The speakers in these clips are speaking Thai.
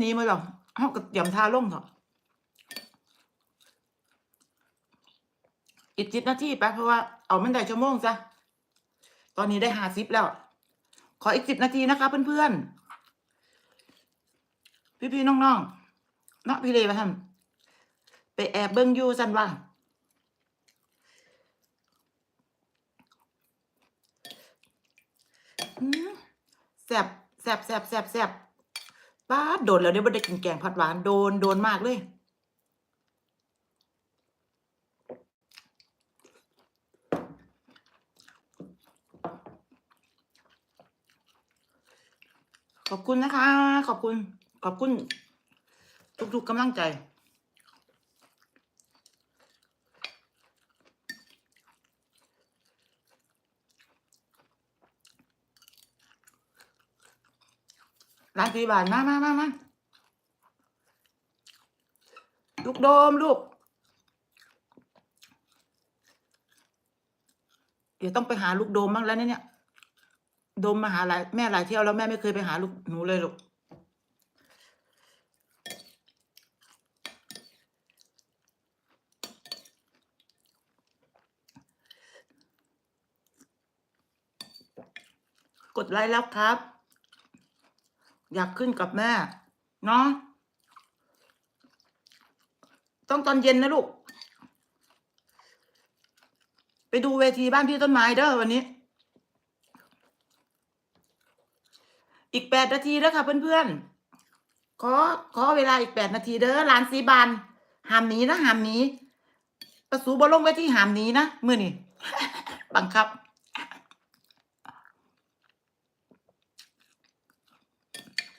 นี่มาหรอกเขาก็เตียมทาลงเถอะอีกสิบนาทีไปเพราะว่าเอามันได้ชั่วโมงซะตอนนี้ได้ห้าสิบแล้ว ขออีกสิบนาทีนะคะเพื่อนๆ พี่ๆน้องๆเนาะพี่เลมาทำไปแอบเบิ้งยูสันว่าแสบแสบแสบแสบแสบ ป้าโดนแล้วเนี่ยวไม่ได้กินแกงผัดหวานโดนโดนมากเลย ขอบคุณนะคะ ขอบคุณ ขอบคุณ ทุกๆกำลังใจ ร้านสีบานมามามามาลูกโดมลูก เดี๋ยวต้องไปหาลูกโดมบ้างแล้วเนี่ย โดมมาหาหลายแม่หลายเที่ยวแล้วแม่ไม่เคยไปหาลูกหนูเลยลูกกดไลค์แล้วครับ อยากขึ้นกับแม่ เนาะต้องตอนเย็นนะลูก ไปดูเวทีบ้านพี่ต้นไม้เด้อวันนี้ อีกแปดนาทีแล้วค่ะเพื่อนๆ ขอขอเวลาอีกแปดนาทีเด้อร้านสีบานหามหนีนะหามหนีประสูบอลงเวทีหามหนีนะมือนี่บังคับ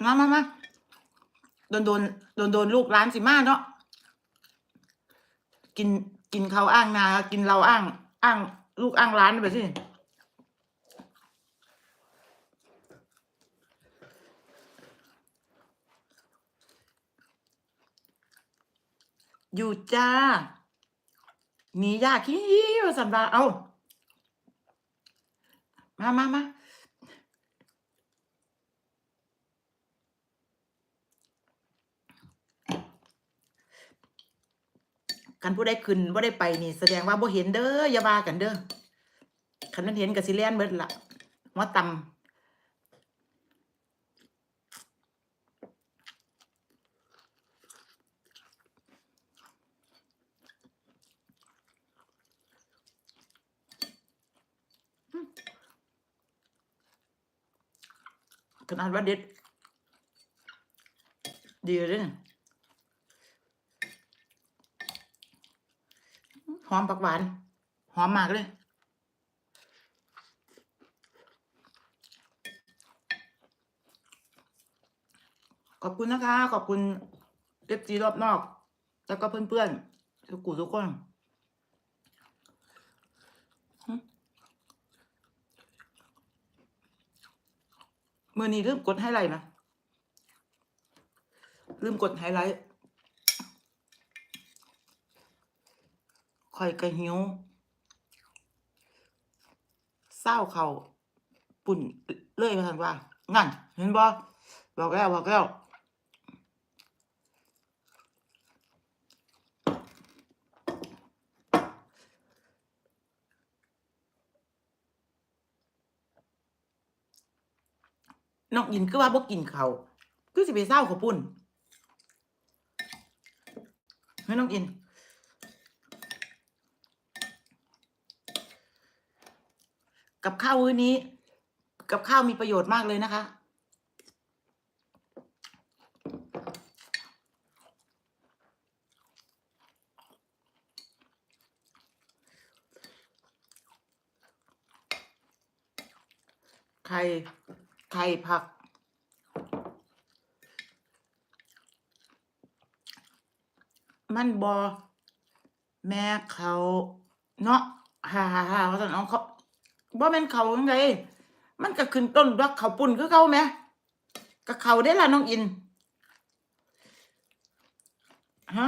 มามามาโดนโดนโดนโดนลูกร้านสิมาเนาะกินกินเขาอ้างนา กินเราอ้าง อ้าง ลูกอ้างร้านไปสิอยู่จ้าหนียากขี้ว่าสันดาเอา มามามา กันผู้ได้ขึ้นว่าได้ไปนี่แสดงว่าบ่เห็นเด้ออย่าว่ากันเด้อคันนั้นเห็นกับสิเลียนเบิดละหัวตำขนาดว่าเด็ดดีเลยเนี่ย หอมผักหวาน หอมมากเลยขอบคุณนะคะ ขอบคุณเอฟซีรอบนอก แล้วก็เพื่อนๆทุกกูทุกคนหึมือนี้ลืมกดไฮไลท์นะลืมกดไฮไลท์ คอยกระหิวเศร้าเขาปุ่นเลื่อยมาทันว่างั้นเห็นบ่บอกแล้วบอกแล้วน้องอินก็ว่าบ่กินเขาคือสิไปเศร้าเขาปุ่นเฮ้น้องอิน กับข้าวมื้อนี้ กับข้าวมีประโยชน์มากเลยนะคะ ไข่ ไข่ผักมันบอแม่เขาเนาะฮ่าฮ่าฮ่าว่าซั่นเอาเขา บ่แม่นเขาจังไดมันก็ขึ้นต้นด้วยเขาปุ่นคือเขาแหมก็เขาได้ละน้องอินฮะ